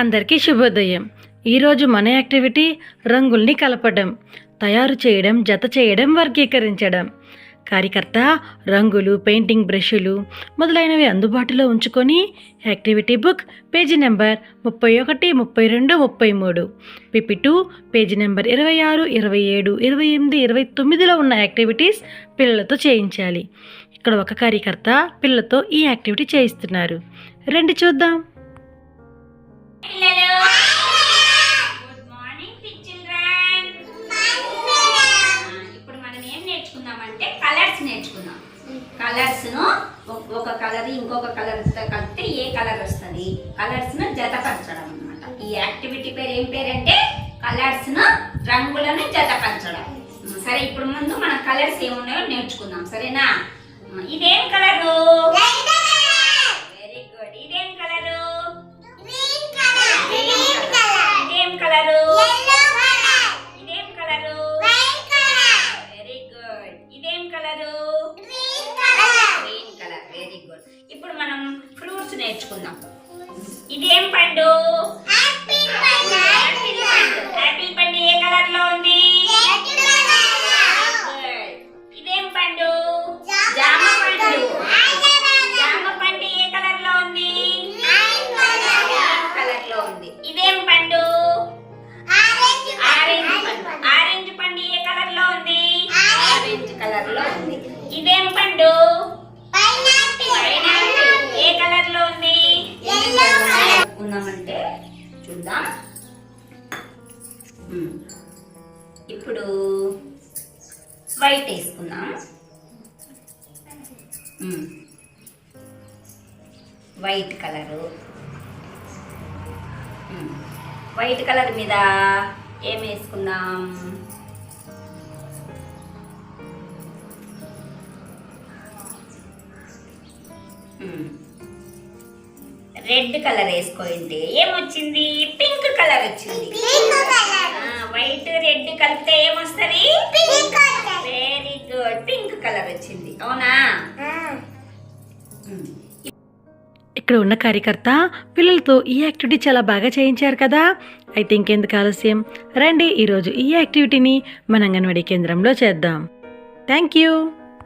అందరికీ శుభోదయం. ఈరోజు మన యాక్టివిటీ రంగుల్ని కలపడం తయారు చేయడం జత చేయడం వర్గీకరించడం. కార్యకర్త రంగులు పెయింటింగ్ బ్రష్లు మొదలైనవి అందుబాటులో ఉంచుకొని యాక్టివిటీ బుక్ పేజీ నెంబర్ ముప్పై ఒకటి ముప్పై రెండు ముప్పై మూడు. పిపి టూ పేజీ నెంబర్ ఇరవై ఆరు ఇరవై ఏడు ఇరవై ఎనిమిది ఇరవై తొమ్మిదిలో ఉన్న యాక్టివిటీస్ పిల్లలతో చేయించాలి. ఇక్కడ ఒక కార్యకర్త పిల్లతో ఈ యాక్టివిటీ చేయిస్తున్నారు. రండి చూద్దాం. కలర్స్ను ఒక కలర్ ఇంకొక కలర్తో కలిపితే ఏ కలర్ వస్తుంది? కలర్స్ను జతపరచడం అనమాట ఈ యాక్టివిటీ పేరు ఏం పేరంటే కలర్స్ను రంగులను జతపరచడం. సరే ఇప్పుడు ముందు మన కలర్స్ ఏమున్నాయో నేర్చుకుందాం. సరేనా? ఇదేం కలరు నేర్చుకుందాం. ఇదేం పండు? యాపిల్ పండు ఏ కలర్లో ఉంది. ఇదేం పండు? జామ పండు. జామ పండు ఏ కలర్లో ఉంది? కలర్లో ఉంది. ఇదేం ఉన్నామంటే చూద్దాం. ఇప్పుడు వైట్ వేసుకుందాం. White colour. వైట్ కలర్ మీద ఏం వేసుకుందాం? మ్మ్. రెడ్ కలర్ వేసుకోండి ఏమొచ్చింది? పింక్ కలర్ వచ్చింది. ఆ, వైట్ రెడ్ కలిపితే ఏమొస్తుంది? వెరీ గుడ్ పింక్ కలర్ వచ్చింది. అవునా. ఇక్కడ ఉన్న కార్యకర్త పిల్లలతో ఈ యాక్టివిటీ చాలా బాగా చేయించారు కదా. అయితే ఇంకెందుకు ఆలస్యం? రండి ఈరోజు ఈ యాక్టివిటీని మన అంగన్వాడీ కేంద్రంలో చేద్దాం. Thank you